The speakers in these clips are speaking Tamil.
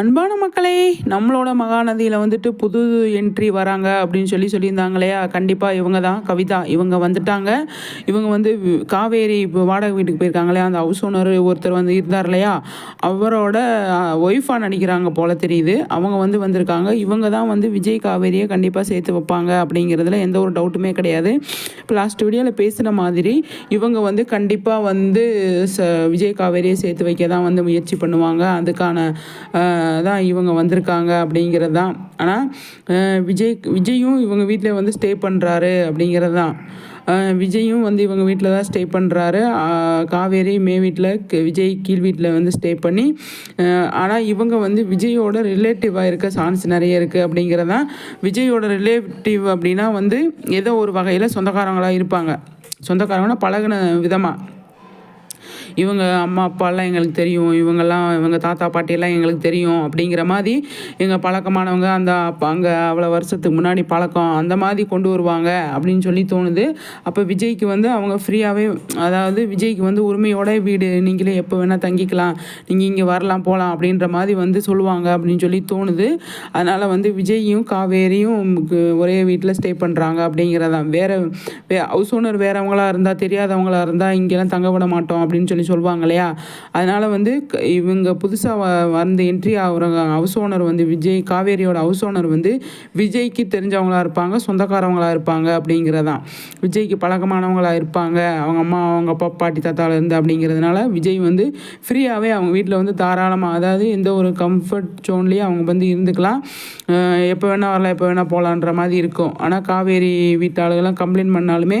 அன்பான மக்களே நம்மளோட மகாநதியில் வந்துட்டு புது என்ட்ரி வராங்க அப்படின்னு சொல்லி சொல்லியிருந்தாங்க இல்லையா கண்டிப்பாக இவங்க தான் கவிதா. இவங்க வந்துட்டாங்க. இவங்க வந்து காவேரி இப்போ வாடகை வீட்டுக்கு போயிருக்காங்க இல்லையா அந்த ஹவுஸ் ஓனர் ஒருத்தர் வந்து இருந்தார் இல்லையா? அவரோட ஒய்ஃபாக நடிக்கிறாங்க போல தெரியுது. அவங்க வந்து வந்திருக்காங்க. இவங்க தான் வந்து விஜய் காவேரியை கண்டிப்பாக சேர்த்து வைப்பாங்க அப்படிங்கிறதுல எந்த ஒரு டவுட்டுமே கிடையாது. இப்போ லாஸ்ட் வீடியோவில் பேசின மாதிரி இவங்க வந்து கண்டிப்பாக வந்து ச விஜய் காவேரியை சேர்த்து வைக்க தான் வந்து முயற்சி பண்ணுவாங்க. அதுக்கான தான் இவங்க வந்திருக்காங்க அப்படிங்கிறது தான். ஆனால் விஜய் விஜயும் இவங்க வீட்டில் வந்து ஸ்டே பண்ணுறாரு அப்படிங்கிறது தான். விஜயும் வந்து இவங்க வீட்டில் தான் ஸ்டே பண்ணுறாரு காவேரி மே வீட்டில் விஜய் கீழ் வீட்டில் வந்து ஸ்டே பண்ணி ஆனால் இவங்க வந்து விஜயோட ரிலேட்டிவாக இருக்க சான்ஸ் நிறைய இருக்குது அப்படிங்கிறதான் விஜயோட ரிலேட்டிவ் அப்படின்னா வந்து ஏதோ ஒரு வகையில் சொந்தக்காரங்களாக இருப்பாங்க. சொந்தக்காரங்கன்னா பழகுன விதமாக இவங்க அம்மா அப்பாலாம் எங்களுக்கு தெரியும். இவங்கெல்லாம் இவங்க தாத்தா பாட்டியெல்லாம் எங்களுக்கு தெரியும் அப்படிங்கிற மாதிரி எங்கள் பழக்கமானவங்க அந்த அப்போ அங்கே அவ்வளோ வருஷத்துக்கு முன்னாடி பழக்கம் அந்த மாதிரி கொண்டு வருவாங்க அப்படின்னு சொல்லி தோணுது. அப்போ விஜய்க்கு வந்து அவங்க ஃப்ரீயாகவே அதாவது விஜய்க்கு வந்து உரிமையோட வீடு நீங்களே எப்போ வேணால் தங்கிக்கலாம். நீங்கள் இங்கே வரலாம் போகலாம் அப்படின்ற மாதிரி வந்து சொல்லுவாங்க அப்படின்னு சொல்லி தோணுது. அதனால் வந்து விஜயும் காவேரியும் ஒரே வீட்டில் ஸ்டே பண்ணுறாங்க அப்படிங்கிறதான். வேறு வே ஹவுஸ் ஓனர் வேறவங்களா இருந்தால் தெரியாதவங்களா இருந்தால் இங்கெல்லாம் தங்க விட மாட்டோம் அப்படின்னு சொல்லி சொல்லுவாங்க இல்லையா? அதனால் வந்து க- இவங்க புதுசாக வ வந்து என்ட்ரி ஆகுறவங்க ஹவுஸ் ஓனர் வந்து விஜய் காவேரியோட ஹவுஸ் ஓனர் வந்து விஜய்க்கு தெரிஞ்சவங்களா இருப்பாங்க சொந்தக்காரவங்களாக இருப்பாங்க அப்படிங்கிறதான். விஜய்க்கு பழக்கமானவங்களாக இருப்பாங்க அவங்க அம்மா அவங்க அப்பா பாட்டி தாத்தாவில் இருந்து அப்படிங்கிறதுனால விஜய் வந்து ஃப்ரீயாகவே அவங்க வீட்டில் வந்து தாராளமாக அதாவது எந்த ஒரு கம்ஃபர்ட் ஜோன்லேயும் அவங்க வந்து இருந்துக்கலாம். எப்போ வேணால் வரலாம் எப்போ வேணால் போகலான்ற மாதிரி இருக்கும். ஆனால் காவேரி வீட்டாளுகள்லாம் கம்ப்ளைண்ட் பண்ணாலுமே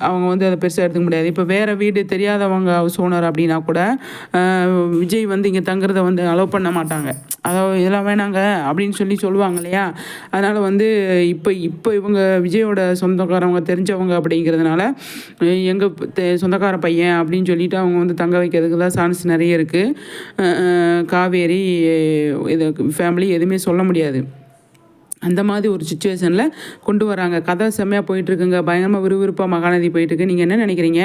அவங்க வந்து அதை பெருசாக எடுத்துக்க முடியாது. இப்போ வேறு வீடு தெரியாதவங்க ஹவுஸ் ஓனர் அப்படின்னா கூட விஜய் வந்து இங்கே தங்குறத வந்து அலோவ் பண்ண மாட்டாங்க. அதாவது இதெல்லாம் வேணாங்க அப்படின்னு சொல்லி சொல்லுவாங்க இல்லையா? அதனால் வந்து இப்போ இப்போ இவங்க விஜயோட சொந்தக்காரவங்க தெரிஞ்சவங்க அப்படிங்கிறதுனால எங்கள் சொந்தக்கார பையன் அப்படின்னு சொல்லிட்டு அவங்க வந்து தங்க வைக்கிறதுக்கு தான் சான்ஸ் நிறைய இருக்குது காவேரி இது ஃபேமிலி எதுவுமே சொல்ல முடியாது. அந்த மாதிரி ஒரு சுச்சுவேஷனில் கொண்டு வராங்க. கதை செம்மையாக போயிட்டுருக்குங்க பயங்கரமாக விறுவிறுப்பாக மகாநதி போயிட்டுருக்கு நீங்கள் என்ன நினைக்கிறீங்க?